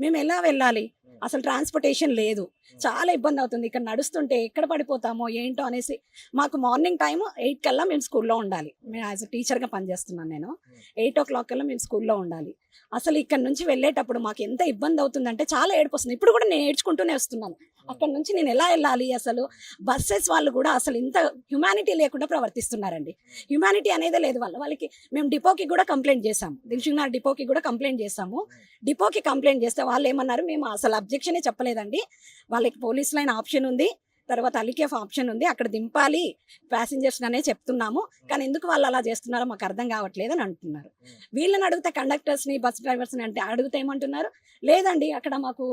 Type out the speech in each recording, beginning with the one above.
మేము ఎలా వెళ్ళాలి? అసలు ట్రాన్స్పోర్టేషన్ లేదు. చాలా ఇబ్బంది అవుతుంది. ఇక్కడ నడుస్తుంటే ఎక్కడ పడిపోతామో ఏంటో అనేసి మాకు మార్నింగ్ టైం ఎయిట్ కల్లా మేము స్కూల్లో ఉండాలి. మేము యాజ్ టీచర్గా పనిచేస్తున్నాను నేను. ఎయిట్ ఓ క్లాక్ కల్లా మేము స్కూల్లో ఉండాలి. అసలు ఇక్కడ నుంచి వెళ్ళేటప్పుడు మాకు ఎంత ఇబ్బంది అవుతుందంటే చాలా ఏడుపు వస్తుంది. ఇప్పుడు కూడా నేను ఏడ్చుకుంటూనే వస్తున్నాను. అక్కడ నుంచి నేను ఎలా వెళ్ళాలి అసలు? బస్సెస్ వాళ్ళు కూడా అసలు ఇంత హ్యుమానిటీ లేకుండా ప్రవర్తిస్తున్నారండి. హ్యుమానిటీ అనేది లేదు వాళ్ళ వాళ్ళకి మేము డిపోకి కూడా కంప్లైంట్ చేసాము దిల్షుక్నగర్ డిపోకి కూడా కంప్లైంట్ చేసాము డిపోకి కంప్లైంట్ చేస్తే వాళ్ళు ఏమన్నారు మేము అసలు అబ్జెక్షనే చెప్పలేదండి. వాళ్ళకి పోలీస్ లైన్ ఆప్షన్ ఉంది. తర్వాత అలికేఫ్ ఆప్షన్ ఉంది. అక్కడ దింపాలి. ప్యాసింజర్స్ అనే చెప్తున్నాము. కానీ ఎందుకు వాళ్ళు అలా చేస్తున్నారో మాకు అర్థం కావట్లేదు అని అంటున్నారు. వీళ్ళని అడిగితే కండక్టర్స్ని బస్ డ్రైవర్స్ని అంటే అడిగితే ఏమంటున్నారు? లేదండి అక్కడ మాకు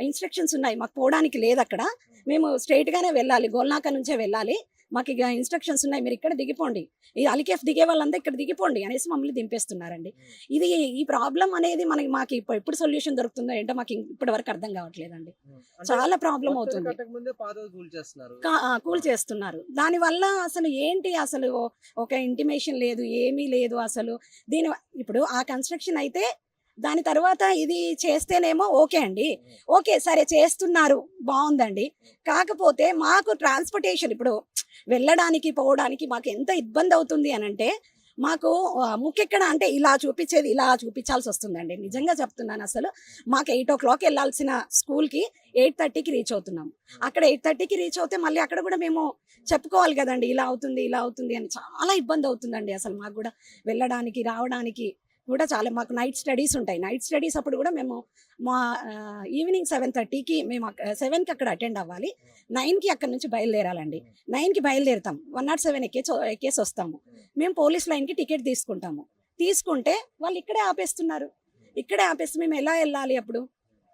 ఇన్స్ట్రక్షన్స్ ఉన్నాయి. మాకు పోవడానికి లేదు అక్కడ. మేము. స్ట్రైట్గానే వెళ్ళాలి. గోల్నాక నుంచే వెళ్ళాలి. మాకు ఇక ఇన్స్ట్రక్షన్స్ ఉన్నాయి మీరు ఇక్కడ దిగిపోండి. ఈ అలికేఫ్ దిగే వాళ్ళంతా ఇక్కడ దిగిపోండి అనేసి మమ్మల్ని దింపేస్తున్నారండి. ఇది ఈ ప్రాబ్లం అనేది మనకి మాకు ఇప్పుడు ఎప్పుడు సొల్యూషన్ దొరుకుతుందో ఏంటో మాకు ఇప్పటి వరకు అర్థం కావట్లేదండి. చాలా ప్రాబ్లం అవుతుంది. కూల్ చేస్తున్నారు. దానివల్ల అసలు ఏంటి అసలు ఒక ఇంటిమేషన్ లేదు ఏమీ లేదు అసలు. దీని ఇప్పుడు ఆ కన్స్ట్రక్షన్ అయితే దాని తర్వాత ఇది చేస్తేనేమో ఓకే అండి. ఓకే సరే చేస్తున్నారు బాగుందండి. కాకపోతే మాకు ట్రాన్స్పోర్టేషన్ ఇప్పుడు వెళ్ళడానికి పోవడానికి మాకు ఎంత ఇబ్బంది అవుతుంది అని అంటే మాకు ముక్కెక్కడ అంటే ఇలా చూపించేది ఇలా చూపించాల్సి వస్తుందండి. నిజంగా చెప్తున్నాను అసలు. మాకు ఎయిట్ ఓ క్లాక్ వెళ్ళాల్సిన స్కూల్కి ఎయిట్ థర్టీకి రీచ్ అవుతున్నాం. అక్కడ ఎయిట్ థర్టీకి రీచ్ అవుతే మళ్ళీ అక్కడ కూడా మేము చెప్పుకోవాలి కదండి. ఇలా అవుతుంది ఇలా అవుతుంది అని చాలా ఇబ్బంది అవుతుందండి అసలు మాకు కూడా. వెళ్ళడానికి రావడానికి కూడా చాలా మాకు నైట్ స్టడీస్ ఉంటాయి. నైట్ స్టడీస్ అప్పుడు కూడా మేము మా ఈవినింగ్ సెవెన్ థర్టీకి మేము సెవెన్కి అక్కడ అటెండ్ అవ్వాలి. నైన్కి అక్కడ నుంచి బయలుదేరాలండి. నైన్కి బయలుదేరుతాం. వన్ నాట్ సెవెన్ ఎక్కేసి ఎక్కేసి వస్తాము మేము పోలీస్ లైన్కి టికెట్ తీసుకుంటాము. తీసుకుంటే వాళ్ళు ఇక్కడే ఆపేస్తున్నారు. ఇక్కడే ఆపేస్తే మేము ఎలా వెళ్ళాలి అప్పుడు?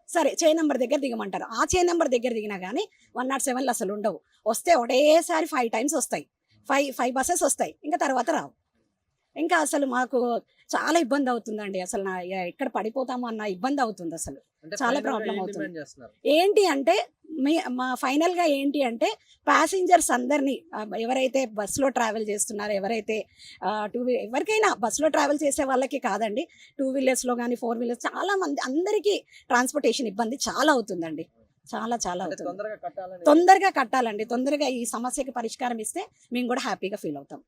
సరే చే నెంబర్ దగ్గర దిగమంటారు. ఆ చే నెంబర్ దగ్గర దిగినా కానీ వన్ నాట్ సెవెన్లు అసలు ఉండవు. వస్తే ఒకటేసారి ఫైవ్ టైమ్స్ వస్తాయి. ఫైవ్ ఫైవ్ బస్సెస్ వస్తాయి. ఇంకా తర్వాత రావు. ఇంకా అసలు మాకు చాలా ఇబ్బంది అవుతుందండి అసలు నా ఎక్కడ పడిపోతామో అన్న ఇబ్బంది అవుతుంది అసలు చాలా గా ఏం అవుతుంది. ఏంటి అంటే మీ మా ఫైనల్గా ఏంటి అంటే ప్యాసింజర్స్ అందరినీ ఎవరైతే బస్సులో ట్రావెల్ చేస్తున్నారో ఎవరైతే టూ వీ ఎవరికైనా బస్సులో ట్రావెల్ చేసే వాళ్ళకి కాదండి టూ వీలర్స్లో కానీ ఫోర్ వీలర్స్ చాలా మంది అందరికీ ట్రాన్స్పోర్టేషన్ ఇబ్బంది చాలా అవుతుందండి. చాలా చాలా అవుతుంది. తొందరగా కట్టాలండి. తొందరగా ఈ సమస్యకి పరిష్కారం ఇస్తే మేము కూడా హ్యాపీగా ఫీల్ అవుతాం.